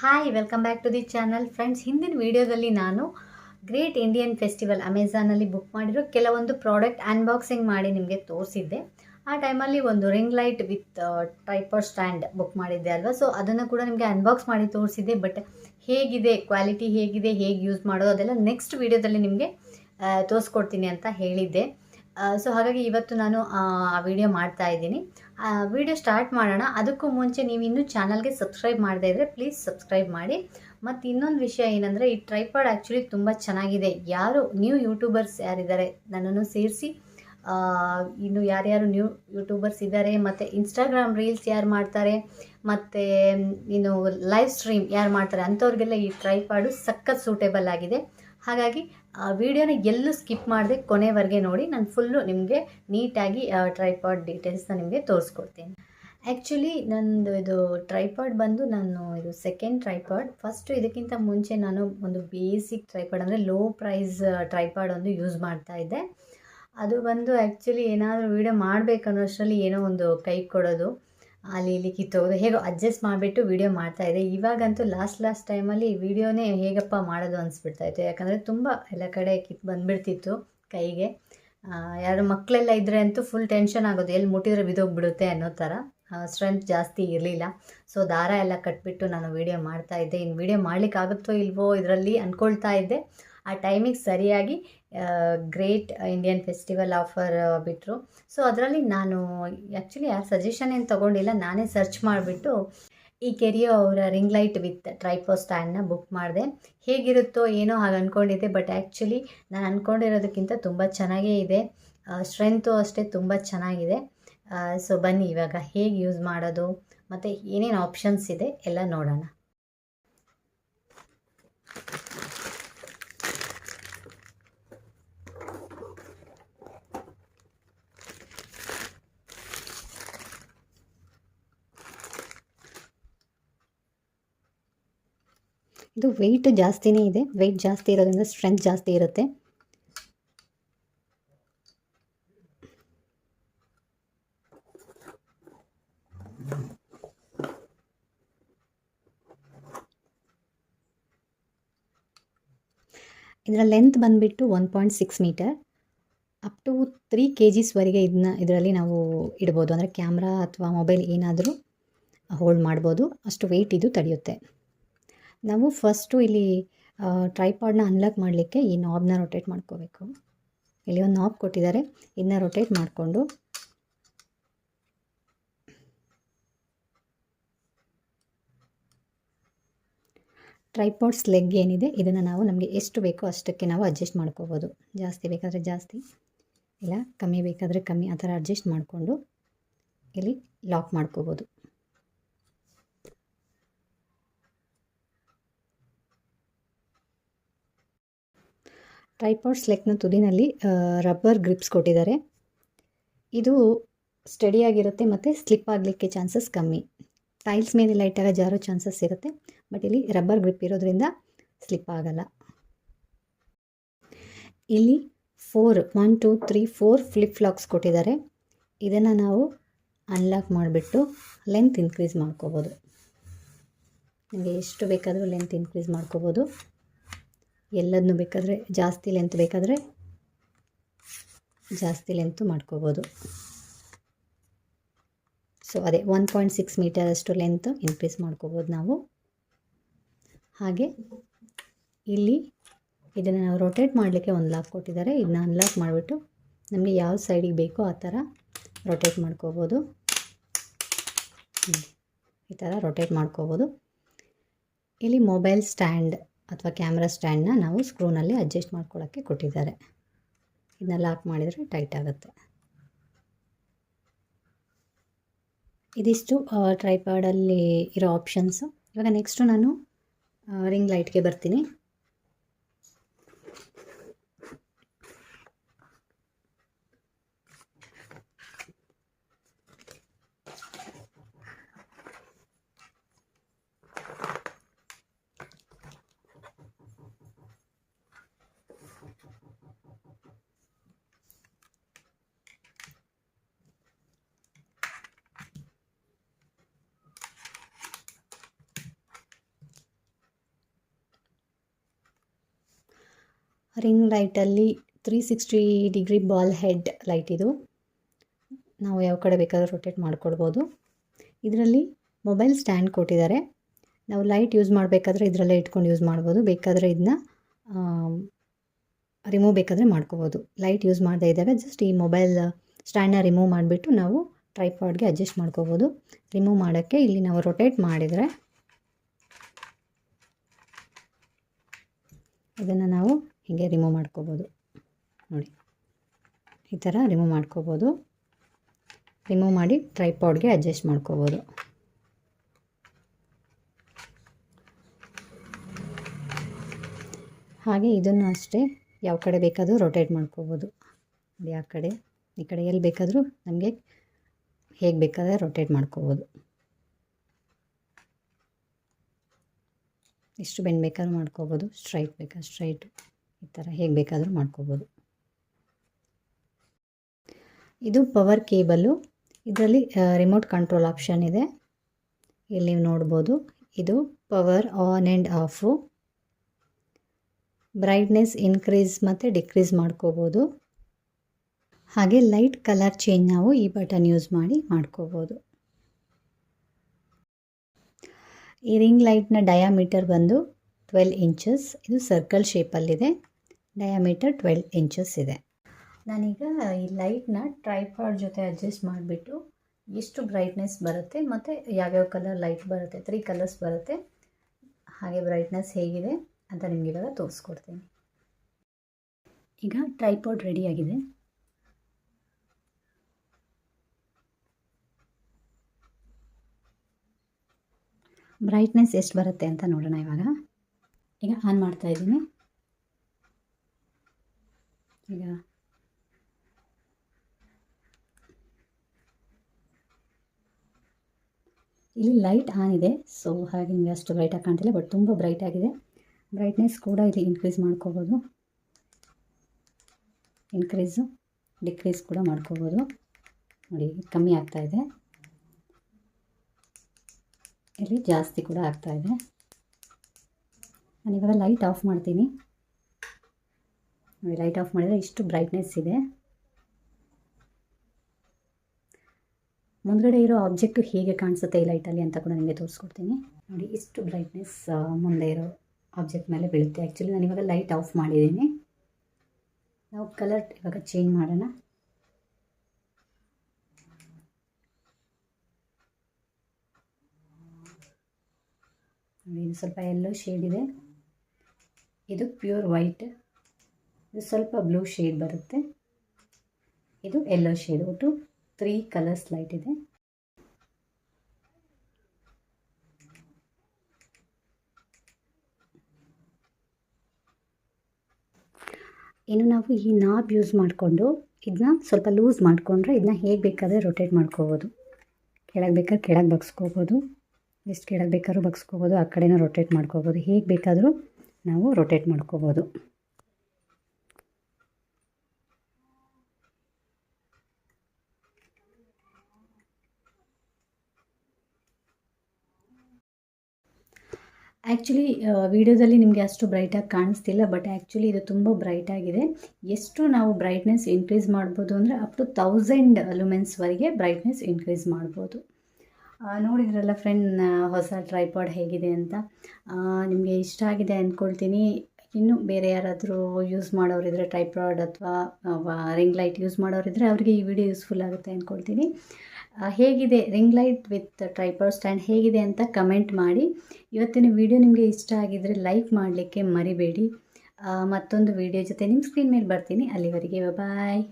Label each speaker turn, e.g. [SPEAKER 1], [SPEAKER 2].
[SPEAKER 1] Hi welcome back to the channel friends ಹಿಂದಿನ ವಿಡಿಯೋದಲ್ಲಿ ನಾನು ಗ್ರೇಟ್ ಇಂಡಿಯನ್ ಫೆಸ್ಟಿವಲ್ ಅಮೆಝಾನಲ್ಲಿ ಬುಕ್ ಮಾಡಿರೋ ಕೆಲವೊಂದು ಪ್ರಾಡಕ್ಟ್ ಅನ್ಬಾಕ್ಸಿಂಗ್ ಮಾಡಿ ನಿಮಗೆ ತೋರಿಸಿದ್ದೆ. ಆ ಟೈಮಲ್ಲಿ ಒಂದು ring light with tripod stand book ಮಾಡಿದ್ದೆ ಅಲ್ವಾ? ಸೊ ಅದನ್ನು ಕೂಡ ನಿಮಗೆ ಅನ್ಬಾಕ್ಸ್ ಮಾಡಿ ತೋರಿಸಿದ್ದೆ ಬಟ್ ಹೇಗಿದೆ ಕ್ವಾಲಿಟಿ ಹೇಗಿದೆ, ಹೇಗೆ ಯೂಸ್ ಮಾಡೋದು ಅದೆಲ್ಲ ನೆಕ್ಸ್ಟ್ ವಿಡಿಯೋದಲ್ಲಿ ನಿಮಗೆ ತೋರಿಸ್ಕೊಡ್ತೀನಿ ಅಂತ ಹೇಳಿದ್ದೆ. ಸೊ ಹಾಗಾಗಿ ಇವತ್ತು ನಾನು, ಆ ವಿಡಿಯೋ ಮಾಡ್ತಾ ಇದ್ದೀನಿ. ವಿಡಿಯೋ ಸ್ಟಾರ್ಟ್ ಮಾಡೋಣ. ಅದಕ್ಕೂ ಮುಂಚೆ ನೀವು ಇನ್ನೂ ಚಾನಲ್ಗೆ ಸಬ್ಸ್ಕ್ರೈಬ್ ಮಾಡದೇ ಇದ್ದರೆ ಪ್ಲೀಸ್ ಸಬ್ಸ್ಕ್ರೈಬ್ ಮಾಡಿ. ಮತ್ತು ಇನ್ನೊಂದು ವಿಷಯ ಏನಂದರೆ, ಈ ಟ್ರೈಪಾಡ್ ಆ್ಯಕ್ಚುಲಿ ತುಂಬ ಚೆನ್ನಾಗಿದೆ. ಯಾರು ನ್ಯೂ ಯೂಟ್ಯೂಬರ್ಸ್ ಯಾರಿದ್ದಾರೆ ನನ್ನನ್ನು ಸೇರಿಸಿ ಇನ್ನು ಯಾರ್ಯಾರು ನ್ಯೂ ಯೂಟ್ಯೂಬರ್ಸ್ ಇದ್ದಾರೆ, ಮತ್ತು ಇನ್ಸ್ಟಾಗ್ರಾಮ್ ರೀಲ್ಸ್ ಯಾರು ಮಾಡ್ತಾರೆ, ಮತ್ತು, ಇನ್ನು ಲೈವ್ ಸ್ಟ್ರೀಮ್ ಯಾರು ಮಾಡ್ತಾರೆ, ಅಂಥವ್ರಿಗೆಲ್ಲ ಈ ಟ್ರೈಪಾಡು ಸಖತ್ ಸೂಟೇಬಲ್ ಆಗಿದೆ. ಹಾಗಾಗಿ ಆ ವಿಡಿಯೋನ ಎಲ್ಲೂ ಸ್ಕಿಪ್ ಮಾಡಿದೆ ಕೊನೆವರೆಗೆ ನೋಡಿ, ನಾನು ಫುಲ್ಲು ನಿಮಗೆ ನೀಟಾಗಿ ಟ್ರೈಪಾಡ್ ಡೀಟೇಲ್ಸ್ನ ನಿಮಗೆ ತೋರಿಸ್ಕೊಡ್ತೀನಿ. ಆ್ಯಕ್ಚುಲಿ ನಂದು ಇದು ಟ್ರೈಪಾಡ್ ಬಂದು ನಾನು ಇದು ಸೆಕೆಂಡ್ ಟ್ರೈಪಾಡ್ ಫಸ್ಟು ಇದಕ್ಕಿಂತ ಮುಂಚೆ ನಾನು ಒಂದು ಬೇಸಿಕ್ ಟ್ರೈಪಾಡ್ ಅಂದರೆ ಲೋ ಪ್ರೈಸ್ ಟ್ರೈಪಾಡ್ ಒಂದು ಯೂಸ್ ಮಾಡ್ತಾ ಇದ್ದೆ. ಅದು ಬಂದು ಆ್ಯಕ್ಚುಲಿ ಏನಾದರೂ ವೀಡಿಯೋ ಮಾಡಬೇಕು ಅನ್ನೋಷ್ಟರಲ್ಲಿ ಏನೋ ಒಂದು ಕೈ ಕೊಡೋದು. ಅಲ್ಲಿ ಇಲ್ಲಿ ಕಿತ್ತೋಗೋದು. ಹೇಗೋ ಅಡ್ಜಸ್ಟ್ ಮಾಡಿಬಿಟ್ಟು ವೀಡಿಯೋ ಇದೆ. ಇವಾಗಂತೂ ಲಾಸ್ಟ್ ಲಾಸ್ಟ್ ಟೈಮಲ್ಲಿ ವೀಡಿಯೋನೇ ಹೇಗಪ್ಪ ಮಾಡೋದು ಅನಿಸ್ಬಿಡ್ತಾಯಿತ್ತು ಯಾಕಂದರೆ ತುಂಬ ಎಲ್ಲ ಕಡೆ ಕಿತ್ತು ಬಂದುಬಿಡ್ತಿತ್ತು ಕೈಗೆ. ಯಾರು ಮಕ್ಕಳೆಲ್ಲ ಇದ್ದರೆ ಅಂತೂ ಫುಲ್ ಟೆನ್ಷನ್ ಆಗೋದು. ಎಲ್ಲಿ ಮುಟ್ಟಿದ್ರೆ ಬಿದ್ದೋಗ್ಬಿಡುತ್ತೆ ಅನ್ನೋ ಥರ. ಸ್ಟ್ರೆಂತ್ ಜಾಸ್ತಿ ಇರಲಿಲ್ಲ. ಸೊ ದಾರ ಎಲ್ಲ ಕಟ್ಬಿಟ್ಟು ನಾನು ವೀಡಿಯೋ ಮಾಡ್ತಾ ಇದ್ದೆ. ಇನ್ನು ವೀಡಿಯೋ ಮಾಡಲಿಕ್ಕಾಗುತ್ತೋ ಇಲ್ವೋ ಇದರಲ್ಲಿ ಅಂದ್ಕೊಳ್ತಾ ಇದ್ದೆ. ಆ ಟೈಮಿಗೆ ಸರಿಯಾಗಿ ಗ್ರೇಟ್ ಇಂಡಿಯನ್ ಫೆಸ್ಟಿವಲ್ ಆಫರ್ ಬಿಟ್ಟರು ಸೊ ಅದರಲ್ಲಿ ನಾನು ಆ್ಯಕ್ಚುಲಿ ಯಾರು ಸಜೆಷನ್ ಏನು ತೊಗೊಂಡಿಲ್ಲ, ನಾನೇ ಸರ್ಚ್ ಮಾಡಿಬಿಟ್ಟು ಈ ಕೆರಿಯೋ ಅವರ ರಿಂಗ್ ಲೈಟ್ ವಿತ್ ಟ್ರೈಪೋ ಸ್ಟ್ಯಾಂಡ್ನ ಬುಕ್ ಮಾಡಿದೆ. ಹೇಗಿರುತ್ತೋ ಏನೋ ಹಾಗೆ ಅಂದ್ಕೊಂಡಿದ್ದೆ ಬಟ್ ಆ್ಯಕ್ಚುಲಿ ನಾನು ಅಂದ್ಕೊಂಡಿರೋದಕ್ಕಿಂತ ತುಂಬ ಚೆನ್ನಾಗೇ ಇದೆ. ಸ್ಟ್ರೆಂತು ಅಷ್ಟೇ ತುಂಬ ಚೆನ್ನಾಗಿದೆ. ಸೊ ಬನ್ನಿ, ಇವಾಗ ಹೇಗೆ ಯೂಸ್ ಮಾಡೋದು, ಮತ್ತು ಏನೇನು ಆಪ್ಷನ್ಸ್ ಇದೆ, ಎಲ್ಲ ನೋಡೋಣ. ಇದು ವೆಯ್ಟ್ ಜಾಸ್ತಿನೇ ಇದೆ. ವೆಯ್ಟ್ ಜಾಸ್ತಿ ಇರೋದ್ರಿಂದ ಸ್ಟ್ರೆಂತ್ ಜಾಸ್ತಿ ಇರುತ್ತೆ. ಇದರ ಲೆಂತ್ ಬಂದುಬಿಟ್ಟು one point six meter up to three K ಜಿಸ್ವರೆಗೆ ಇದನ್ನ ಇದರಲ್ಲಿ ನಾವು ಇಡ್ಬೋದು. ಅಂದರೆ ಕ್ಯಾಮ್ರಾ ಅಥವಾ ಮೊಬೈಲ್ ಏನಾದರೂ ಹೋಲ್ಡ್ ಮಾಡ್ಬೋದು. ಅಷ್ಟು ವೆಯ್ಟ್ ಇದು ತಡೆಯುತ್ತೆ. ನಾವು ಫಸ್ಟು ಇಲ್ಲಿ ಟ್ರೈಪಾಡ್ನ ಅನ್ಲಾಕ್ ಮಾಡಲಿಕ್ಕೆ ಈ ನಾಬ್ನ ರೊಟೇಟ್ ಮಾಡ್ಕೋಬೇಕು. ಇಲ್ಲಿ ಒಂದು ನಾಬ್ ಕೊಟ್ಟಿದ್ದಾರೆ ಇದನ್ನ ರೊಟೇಟ್ ಮಾಡಿಕೊಂಡು. ಟ್ರೈಪಾಡ್ಸ್ ಲೆಗ್ ಏನಿದೆ, ಇದನ್ನು ನಾವು ನಮಗೆ ಎಷ್ಟು ಬೇಕೋ ಅಷ್ಟಕ್ಕೆ ನಾವು ಅಡ್ಜಸ್ಟ್ ಮಾಡ್ಕೋಬೋದು. ಜಾಸ್ತಿ ಬೇಕಾದರೆ ಜಾಸ್ತಿ, ಇಲ್ಲ ಕಮ್ಮಿ ಬೇಕಾದರೆ ಕಮ್ಮಿ, ಆ ಥರ ಅಡ್ಜಸ್ಟ್ ಮಾಡಿಕೊಂಡು ಇಲ್ಲಿ ಲಾಕ್ ಮಾಡ್ಕೋಬೋದು. ಟ್ರೈಪಾಡ್ ಸ್ಲೆಕ್ನ ತುದಿನಲ್ಲಿ ರಬ್ಬರ್ ಗ್ರಿಪ್ಸ್ ಕೊಟ್ಟಿದ್ದಾರೆ. ಇದು ಸ್ಟಡಿಯಾಗಿರುತ್ತೆ ಮತ್ತು ಸ್ಲಿಪ್ ಆಗಲಿಕ್ಕೆ ಚಾನ್ಸಸ್ ಕಮ್ಮಿ. ಟೈಲ್ಸ್ ಮೇಲೆ ಲೈಟಾಗಿ ಜಾರೋ ಚಾನ್ಸಸ್ ಇರುತ್ತೆ ಬಟ್ ಇಲ್ಲಿ ರಬ್ಬರ್ ಗ್ರಿಪ್ ಇರೋದ್ರಿಂದ ಸ್ಲಿಪ್ ಆಗಲ್ಲ. ಇಲ್ಲಿ four one two three four flip locks ಕೊಟ್ಟಿದ್ದಾರೆ. ಇದನ್ನು ನಾವು ಅನ್ಲಾಕ್ ಮಾಡಿಬಿಟ್ಟು ಲೆಂತ್ ಇನ್ಕ್ರೀಸ್ ಮಾಡ್ಕೋಬೋದು. ನಿಮಗೆ ಎಷ್ಟು ಬೇಕಾದರೂ ಲೆಂತ್ ಇನ್ಕ್ರೀಸ್ ಮಾಡ್ಕೋಬೋದು. ಎಲ್ಲದನ್ನೂ ಬೇಕಾದರೆ ಜಾಸ್ತಿ ಲೆಂತ್ ಬೇಕಾದರೆ ಜಾಸ್ತಿ ಲೆಂತು ಮಾಡ್ಕೋಬೋದು. ಸೊ ಅದೇ ಒನ್ ಪಾಯಿಂಟ್ ಸಿಕ್ಸ್ ಮೀಟರಷ್ಟು ಲೆಂತ್ ಇನ್ಕ್ರೀಸ್ ಮಾಡ್ಕೋಬೋದು ನಾವು. ಹಾಗೆ ಇಲ್ಲಿ ಇದನ್ನು ನಾವು ರೊಟೇಟ್ ಮಾಡಲಿಕ್ಕೆ ಒಂದು ಲಾಕ್ ಕೊಟ್ಟಿದ್ದಾರೆ. ಇದನ್ನ ಅನ್ಲಾಕ್ ಮಾಡಿಬಿಟ್ಟು ನಮಗೆ ಯಾವ ಸೈಡಿಗೆ ಬೇಕೋ ಆ ಥರ ರೊಟೇಟ್ ಮಾಡ್ಕೋಬೋದು. ಈ ಥರ ರೊಟೇಟ್ ಮಾಡ್ಕೋಬೋದು. ಇಲ್ಲಿ ಮೊಬೈಲ್ ಸ್ಟ್ಯಾಂಡ್ ಅಥವಾ ಕ್ಯಾಮ್ರಾ ಸ್ಟ್ಯಾಂಡನ್ನ ನಾವು ಸ್ಕ್ರೂನಲ್ಲಿ ಅಡ್ಜಸ್ಟ್ ಮಾಡ್ಕೊಳ್ಳೋಕ್ಕೆ ಕೊಟ್ಟಿದ್ದಾರೆ. ಇದನ್ನ ಲಾಕ್ ಮಾಡಿದರೆ ಟೈಟ್ ಆಗುತ್ತೆ. ಇದಿಷ್ಟು ಟ್ರೈಪಾಡಲ್ಲಿ ಇರೋ ಆಪ್ಷನ್ಸು ಇವಾಗ ನೆಕ್ಸ್ಟು ನಾನು ರಿಂಗ್ ಲೈಟ್ಗೆ ಬರ್ತೀನಿ. Ring ಲೈಟಲ್ಲಿ three sixty degree ball head light ಇದು. ನಾವು ಯಾವ ಕಡೆ ಬೇಕಾದರೂ ರೊಟೇಟ್ ಮಾಡ್ಕೊಳ್ಬೋದು ಇದರಲ್ಲಿ ಮೊಬೈಲ್ ಸ್ಟ್ಯಾಂಡ್ ಕೊಟ್ಟಿದ್ದಾರೆ. ನಾವು ಲೈಟ್ ಯೂಸ್ ಮಾಡಬೇಕಾದ್ರೆ ಇದರಲ್ಲೇ ಇಟ್ಕೊಂಡು ಯೂಸ್ ಮಾಡ್ಬೋದು. ಬೇಕಾದರೆ ಇದನ್ನ ರಿಮೂವ್ ಬೇಕಾದರೆ ಮಾಡ್ಕೋಬೋದು. ಲೈಟ್ ಯೂಸ್ ಮಾಡದೇ ಇದ್ದಾಗ ಜಸ್ಟ್ ಈ ಮೊಬೈಲ್ ಸ್ಟ್ಯಾಂಡ್ನ ರಿಮೂವ್ ಮಾಡಿಬಿಟ್ಟು ನಾವು ಟ್ರೈಪಾಡ್ಗೆ ಅಡ್ಜಸ್ಟ್ ಮಾಡ್ಕೋಬೋದು. ರಿಮೂವ್ ಮಾಡೋಕ್ಕೆ ಇಲ್ಲಿ ನಾವು ರೊಟೇಟ್ ಮಾಡಿದರೆ ಇದನ್ನು ನಾವು ಹೀಗೆ ರಿಮೂವ್ ಮಾಡ್ಕೋಬೋದು. ನೋಡಿ, ಈ ಥರ ರಿಮೂವ್ ಮಾಡ್ಕೋಬೋದು. ರಿಮೂವ್ ಮಾಡಿ ಟ್ರೈಪಾಡ್ಗೆ ಅಡ್ಜಸ್ಟ್ ಮಾಡ್ಕೋಬೋದು. ಹಾಗೆ ಇದನ್ನು ಅಷ್ಟೇ ಯಾವ ಕಡೆ ಬೇಕಾದರೂ ರೊಟೇಟ್ ಮಾಡ್ಕೋಬೋದು. ನೋಡಿ, ಆ ಕಡೆ, ಈ ಕಡೆ ಎಲ್ಲಿ ಬೇಕಾದರೂ ನಮಗೆ ಹೇಗೆ ಬೇಕಾದರೆ ರೊಟೇಟ್ ಮಾಡ್ಕೋಬೋದು. ಎಷ್ಟು ಬೆಂಡ್ ಬೇಕಾದ್ರೂ ಮಾಡ್ಕೋಬೋದು ಸ್ಟ್ರೈಟ್ ಬೇಕಾ ಸ್ಟ್ರೈಟು ಈ ಥರ ಹೇಗೆ ಬೇಕಾದರೂ ಮಾಡ್ಕೋಬೋದು. ಇದು ಪವರ್ ಕೇಬಲ್ಲು ಇದರಲ್ಲಿ ರಿಮೋಟ್ ಕಂಟ್ರೋಲ್ ಆಪ್ಷನ್ ಇದೆ. ಇಲ್ಲಿ ನೀವು ನೋಡ್ಬೋದು, ಇದು power on and off brightness increase ಮತ್ತು ಡಿಕ್ರೀಸ್ ಮಾಡ್ಕೋಬೋದು. ಹಾಗೆ ಲೈಟ್ ಕಲರ್ ಚೇಂಜ್ ನಾವು ಈ ಬಟನ್ ಯೂಸ್ ಮಾಡಿ ಮಾಡ್ಕೋಬೋದು. ಈ ರಿಂಗ್ ಲೈಟ್ನ ಡಯಾಮೀಟರ್ ಬಂದು ಟ್ವೆಲ್ ಇಂಚಸ್ ಇದು ಸರ್ಕಲ್ ಶೇಪಲ್ಲಿದೆ ಡಯಾಮೀಟರ್ ಟ್ವೆಲ್ ಇಂಚಸ್ ಇದೆ. ನಾನೀಗ ಈ ಲೈಟ್ನ ಟ್ರೈಪಾಡ್ ಜೊತೆ ಅಡ್ಜಸ್ಟ್ ಮಾಡಿಬಿಟ್ಟು ಎಷ್ಟು ಬ್ರೈಟ್ನೆಸ್ ಬರುತ್ತೆ ಮತ್ತು ಯಾವ್ಯಾವ ಕಲರ್ ಲೈಟ್ ಬರುತ್ತೆ ತ್ರೀ ಕಲರ್ಸ್ ಬರುತ್ತೆ, ಹಾಗೆ ಬ್ರೈಟ್ನೆಸ್ ಹೇಗಿದೆ ಅಂತ ಇವಾಗ ತೋರಿಸ್ಕೊಡ್ತೀನಿ. ಈಗ ಟ್ರೈಪಾಡ್ ರೆಡಿಯಾಗಿದೆ ಬ್ರೈಟ್ನೆಸ್ ಎಷ್ಟು ಬರುತ್ತೆ ಅಂತ ನೋಡೋಣ ಇವಾಗ. ಈಗ ಆನ್ ಮಾಡ್ತಾ ಇದ್ದೀನಿ. ಈಗ ಇಲ್ಲಿ ಲೈಟ್ ಆನ್ ಇದೆ ಸೊ ಹಾಗೆ ನಿಮಗೆ ಅಷ್ಟು ಬ್ರೈಟಾಗಿ ಕಾಣ್ತಿಲ್ಲ ಬಟ್ ತುಂಬ ಬ್ರೈಟ್ ಆಗಿದೆ. ಬ್ರೈಟ್ನೆಸ್ ಕೂಡ ಇಲ್ಲಿ ಇನ್ಕ್ರೀಸ್ ಮಾಡ್ಕೋಬೋದು. ಇನ್ಕ್ರೀಸು ಡಿಕ್ರೀಸ್ ಕೂಡ ಮಾಡ್ಕೋಬೋದು. ನೋಡಿ, ಕಮ್ಮಿ ಆಗ್ತಾ ಇದೆ. ಇಲ್ಲಿ ಜಾಸ್ತಿ ಕೂಡ ಆಗ್ತಾ ಇದೆ. ನಾನಿವಾಗ ಲೈಟ್ ಆಫ್ ಮಾಡ್ತೀನಿ. ನೋಡಿ ಲೈಟ್ ಆಫ್ ಮಾಡಿದರೆ ಇಷ್ಟು ಬ್ರೈಟ್ನೆಸ್ ಇದೆ. ಮುಂದ್ಗಡೆ ಇರೋ ಆಬ್ಜೆಕ್ಟು ಹೇಗೆ ಕಾಣಿಸುತ್ತೆ ಈ ಲೈಟಲ್ಲಿ ಅಂತ ಕೂಡ ನಿಮಗೆ ತೋರಿಸ್ಕೊಡ್ತೀನಿ. ನೋಡಿ, ಇಷ್ಟು ಬ್ರೈಟ್ನೆಸ್ ಮುಂದೆ ಇರೋ ಆಬ್ಜೆಕ್ಟ್ ಮೇಲೆ ಬೀಳುತ್ತೆ. ಆ್ಯಕ್ಚುಲಿ ನಾನು ಇವಾಗ ಲೈಟ್ ಆಫ್ ಮಾಡಿದ್ದೀನಿ. ನಾವು ಕಲರ್ ಇವಾಗ ಚೇಂಜ್ ಮಾಡೋಣ. ಇದು ಸ್ವಲ್ಪ ಎಲ್ಲೋ ಶೇಡ್ ಇದೆ. ಇದು ಪ್ಯೂರ್ ವೈಟ್ ಇದು ಸ್ವಲ್ಪ ಬ್ಲೂ ಶೇಡ್ ಬರುತ್ತೆ. ಇದು ಎಲ್ಲೋ ಶೇಡ್ ಒಟ್ಟು ತ್ರೀ ಕಲರ್ಸ್ ಲೈಟ್ ಇದೆ. ಇನ್ನು ನಾವು ಈ ನಾಬ್ ಯೂಸ್ ಮಾಡಿಕೊಂಡು ಇದನ್ನ ಸ್ವಲ್ಪ ಲೂಸ್ ಮಾಡಿಕೊಂಡ್ರೆ ಇದನ್ನ ಹೇಗೆ ಬೇಕಾದರೆ ರೊಟೇಟ್ ಮಾಡ್ಕೋಬೋದು. ಕೆಳಗೆ ಬೇಕಾದ್ರೆ ಕೆಳಗೆ ಬಗ್ಸ್ಕೋಬೋದು. ಎಷ್ಟು ಕೆಳಗೆ ಬೇಕಾದ್ರೂ ಬಗ್ಸ್ಕೋಬೋದು. ಆ ಕಡೆನೂ ರೊಟೇಟ್ ಮಾಡ್ಕೋಬೋದು. ಹೇಗೆ ಬೇಕಾದರೂ ನಾವು ರೊಟೇಟ್ ಮಾಡ್ಕೋಬೋದು. ಆ್ಯಕ್ಚುಲಿ ವಿಡಿಯೋದಲ್ಲಿ ನಿಮಗೆ ಅಷ್ಟು ಬ್ರೈಟಾಗಿ ಕಾಣಿಸ್ತಿಲ್ಲ ಬಟ್ ಆ್ಯಕ್ಚುಲಿ ಇದು ತುಂಬ ಬ್ರೈಟಾಗಿದೆ ಎಷ್ಟು ನಾವು ಬ್ರೈಟ್ನೆಸ್ ಇನ್ಕ್ರೀಸ್ ಮಾಡ್ಬೋದು ಅಂದರೆ ಅಪ್ ಟು ತೌಸಂಡ್ ಲುಮೆನ್ಸ್ವರೆಗೆ ಬ್ರೈಟ್ನೆಸ್ ಇನ್ಕ್ರೀಸ್ ಮಾಡ್ಬೋದು. ನೋಡಿದ್ರಲ್ಲ ಫ್ರೆಂಡ್ ಹೊಸ ಟ್ರೈಪಾಡ್ ಹೇಗಿದೆ ಅಂತ. ನಿಮಗೆ ಇಷ್ಟ ಆಗಿದೆ ಅಂದ್ಕೊಳ್ತೀನಿ ಇನ್ನು ಬೇರೆ ಯಾರಾದರೂ ಯೂಸ್ ಮಾಡೋರಿದ್ರೆ ಟ್ರೈಪಾಡ್ ಅಥವಾ ರಿಂಗ್ ಲೈಟ್ ಯೂಸ್ ಮಾಡೋರಿದ್ರೆ ಅವರಿಗೆ ಈ ವಿಡಿಯೋ ಯೂಸ್ಫುಲ್ ಆಗುತ್ತೆ ಅಂದ್ಕೊಳ್ತೀನಿ ಹೇಗಿದೆ ring light with tripod stand ಹೇಗಿದೆ ಅಂತ ಕಮೆಂಟ್ ಮಾಡಿ. ಇವತ್ತಿನ ವಿಡಿಯೋ ನಿಮಗೆ ಇಷ್ಟ ಆಗಿದ್ದರೆ ಲೈಕ್ ಮಾಡಲಿಕ್ಕೆ ಮರಿಬೇಡಿ. ಮತ್ತೊಂದು ವಿಡಿಯೋ ಜೊತೆ ನಿಮ್ಮ ಸ್ಕ್ರೀನ್ ಮೇಲೆ ಬರ್ತೀನಿ. ಅಲ್ಲಿವರೆಗೆ ಬಾಯ್